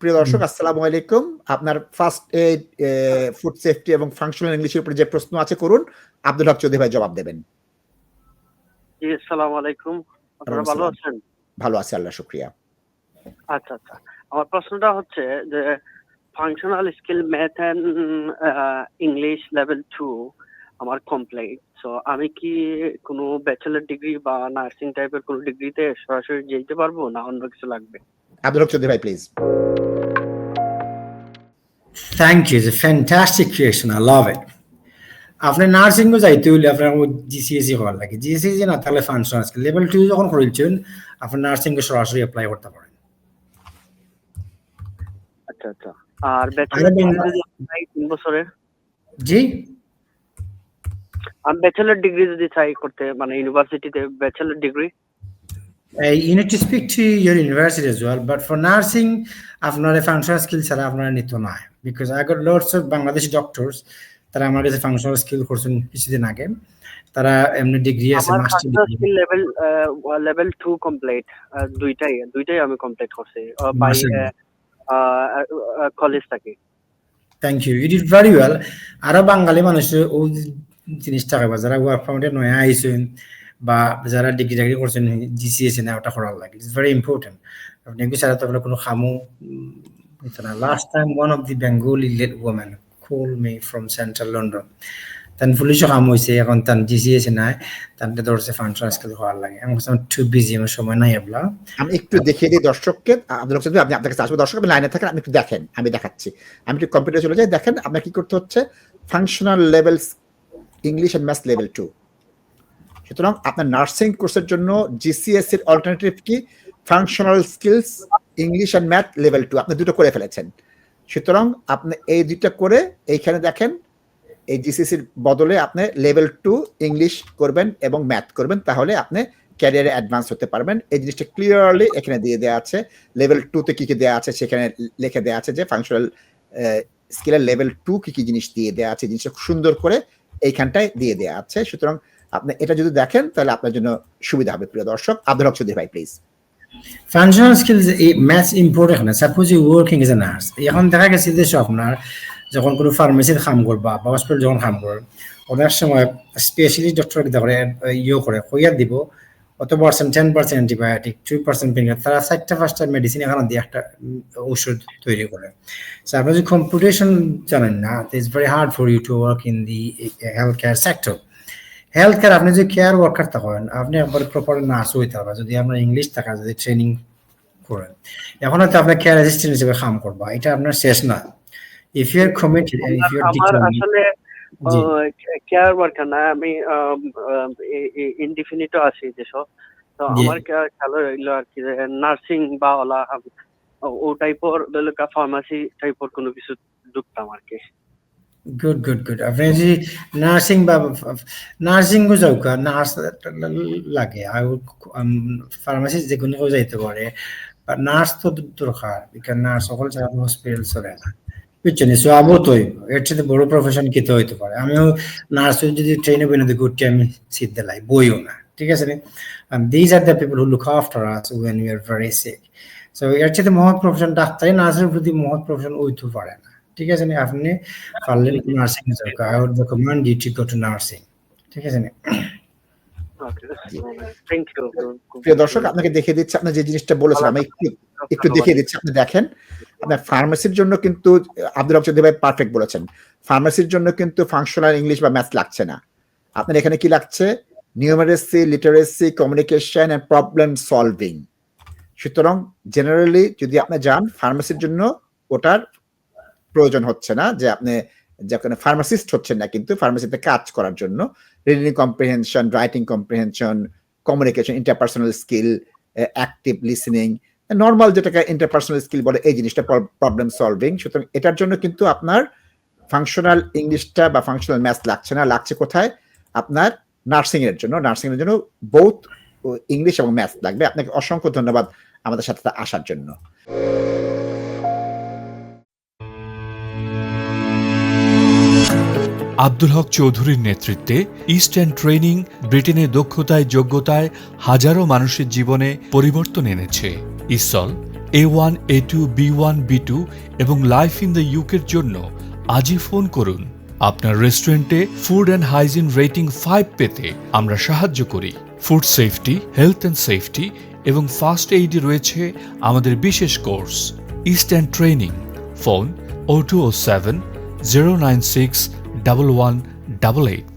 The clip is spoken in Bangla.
প্রিয় দর্শক আসসালামু আলাইকুম। আপনার ফার্স্ট এইড ফুড সেফটি এবং ফাংশনাল ইংলিশের উপরে যে প্রশ্ন আছে করুন। আব্দুল হক চৌধুরী ভাই জবাব দেবেন। জি আসসালামু আলাইকুম। আপনারা ভালো আছেন? ভালো আছে আল্লাহ শুক্রিয়া। আচ্ছা আচ্ছা। আমার প্রশ্নটা হচ্ছে যে functional skill math and English level two আমার কমপ্লিট সো আমি কি কোনো ব্যাচেলার ডিগ্রি বা নার্সিং টাইপের কোনো ডিগ্রিতে সরাসরি যেতে পারব না অন্য কিছু লাগবে? আব্দুল হক চৌধুরী ভাই please Thank you. It's a fantastic question. I love it. আপনার নার্সিং যাইতে হইলে আপনার জিসিএসি হওয়ার লাগে। জিসিএসি না তাহলে ফাংশন স্কিল লেভেল টু যখন করেছেন আপনার নার্সিং সরাসরি অ্যাপ্লাই করতে পারেন। আচ্ছা আচ্ছা। আর তিন বছরের? জি? আমি ব্যাচেলার ডিগ্রি যদি চাই করতে মানে ইউনিভার্সিটিতে bachelor degree you need to speak to your university as well, but for nursing, আপনার ফাংশনাল স্কিল ছাড়া আপনার নিত না because I got lots of Bangladeshi doctors তারা আমার কাছে ফাংশনাল স্কিল করছেন কিছুদিন আগে। তারা এমনি ডিগ্রি আছে master degree level level two complete দুইটাই দুইটাই আমি কমপ্লিট করছি বাই কলেজ থেকে। Thank you you did very well আরও বাঙালি মানুষ ও জিনিসটা খাইবা যারা ওয়ার্ক ফ্রমে নয়া আইছেন বা যারা ডিগ্রি টাগ্রি করছেন জিসিএস না ওটা করার লাগে। ইটস ভেরি ইম্পর্টেন্ট আপনি ছাড়া তো আপনার কোনো খামু last time one of the Bengali late women call me from central London তান পুলিশও কাম হয়েছে এখন তান জিসিএস নাই তানকে ধরছে ফাংশন স্কিল হওয়ার লাগে আমি টু বিজি আমার সময় নাই এবলা আমি একটু দেখিয়ে দিই দর্শককে আব্দুল আপনি আপনার কাছে আসব দর্শক আপনি লাইনে থাকেন আপনি একটু দেখেন, আমি দেখাচ্ছি। আমি একটু কম্পিউটার চলে যাই, দেখেন আপনার কি করতে হচ্ছে? Functional levels English and maths level two সুতরাং আপনার নার্সিং কোর্সের জন্য জিসিএস এর অল্টারনেটিভ কি? Functional skills English and math level two আপনি দুটো করে ফেলেছেন। সুতরাং আপনি এই দুইটা করে এইখানে দেখেন, এই জিসিসির বদলে আপনি লেভেল টু ইংলিশ করবেন এবং ম্যাথ করবেন, তাহলে আপনি ক্যারিয়ারে অ্যাডভান্স হতে পারবেন। এই জিনিসটা ক্লিয়ারলি এখানে দিয়ে দেওয়া আছে। লেভেল টুতে কি কি দেওয়া আছে সেখানে লিখে দেওয়া আছে যে ফাংশনাল স্কিলের লেভেল টু কি কি জিনিস দিয়ে দেওয়া আছে জিনিসটা খুব সুন্দর করে এইখানটায় দিয়ে দেওয়া আছে। সুতরাং আপনি এটা যদি দেখেন, তাহলে আপনার জন্য সুবিধা হবে, প্রিয় দর্শক। আব্দুল হক চৌধুরী ভাই please functional skills maths important না suppose you working as a nurse এখন দেখা গেছে যে আপনার যখন কোনো ফার্মেসির কাম করবা বা হসপিটাল যখন কাম করেন অনেক সময় স্পেশালিস্ট ডক্টর কিতা করে ইয়ে করে কইয়া দিব, অত percent ten percent antibiotic two percent pain তারা চারটা পাঁচটা মেডিসিন এখানে দিয়ে একটা ওষুধ তৈরি করে। সো আপনি যদি কম্পিটিশন জানেন না it's very hard for you to work in the health care sector health care আপনি যদি কেয়ার ওয়ার্কার থাকেন আপনি একবার প্রপার নার্স হইতে হবে। যদি আপনার ইংলিশ থাকা যদি ট্রেনিং করেন। এখন হয়তো আপনার কেয়ার অ্যাসিস্ট্যান্ট হিসেবে কাম করবা। এটা আপনার শেষ না। If you are committed if you are আসলে কেয়ার ওয়ার্কার না। আমি ইনডিফিনিটও আছি যেসব তো। আমার খেয়াল রইল আর কি নার্সিং বা ওলা ও টাইপর ফার্মাসি টাইপর কোনো কিছু ঢুকতাম আর কি। গুড আপনি যদি নার্সিং বা নার্সিং গো যাও কা নার্স লাগে আর ফার্মাসি যে কোনো যাইতে পারে নার্স তো দরকার বিকজ নার্স সকল জায়গায় হসপিটাল চলে না বুঝছেন সো আবো তো এর সাথে বড় প্রফেশন কি হইতে পারে আমিও নার্স যদি ট্রেনে বই না ঘুরতে আমি সিট দিলাই বইও না ঠিক আছে these are the people who look after us when you are very sick so এর সাথে মহৎ প্রফেশন ডাক্তারি নার্সের প্রতি মহৎ প্রফেশন হইতে পারে না ঠিক আছে নি আপনি পারলেন নার্সিং এ যাও I would recommend you to go to nursing ঠিক আছে নি? প্রিয় দর্শক আপনাকে দেখিয়ে দিচ্ছি আপনি যে জিনিসটা বলেছেন আমি একটু একটু দেখিয়ে দিচ্ছি আপনি দেখেন আপনার ফার্মেসির জন্য কিন্তু আব্দুল চৌধুরী ভাই পারফেক্ট বলেছেন। ফার্মেসির জন্য কিন্তু ফাংশনাল ইংলিশ বা ম্যাথ লাগছে না। আপনার এখানে কি লাগছে? Numeracy literacy communication and problem solving সুতরাং জেনারেলি যদি আপনি যান ফার্মেসির জন্য ওটার প্রয়োজন হচ্ছে না যে আপনি যেখানে ফার্মাসিস্ট হচ্ছেন না কিন্তু ফার্মেসিতে কাজ করার জন্য reading comprehension writing comprehension communication interpersonal skill active listening normal যেটাকে ইন্টারপার্সোনাল স্কিল বলে এই জিনিসটা প্রবলেম সলভিং সুতরাং এটার জন্য কিন্তু আপনার ফাংশনাল ইংলিশটা বা ফাংশনাল ম্যাথ লাগছে না। লাগছে কোথায়? আপনার নার্সিং এর জন্য। নার্সিং এর জন্য বহুত ইংলিশ এবং ম্যাথ লাগবে। আপনাকে অসংখ্য ধন্যবাদ আমাদের সাথে আসার জন্য। আব্দুল হক চৌধুরীর নেতৃত্বে ইস্টার্ন ট্রেনিং ব্রিটেনের দক্ষতায়, যোগ্যতায় হাজারো মানুষের জীবনে পরিবর্তন এনেছে। ESOL A one A two B one B two এবং লাইফ ইন দ্য ইউকের জন্য আজই ফোন করুন। আপনার রেস্টুরেন্টে food and hygiene rating five পেতে আমরা সাহায্য করি। Food safety health and safety এবং ফার্স্ট এইডে রয়েছে আমাদের বিশেষ course east and training phone o two o seven zero nine six double one double eight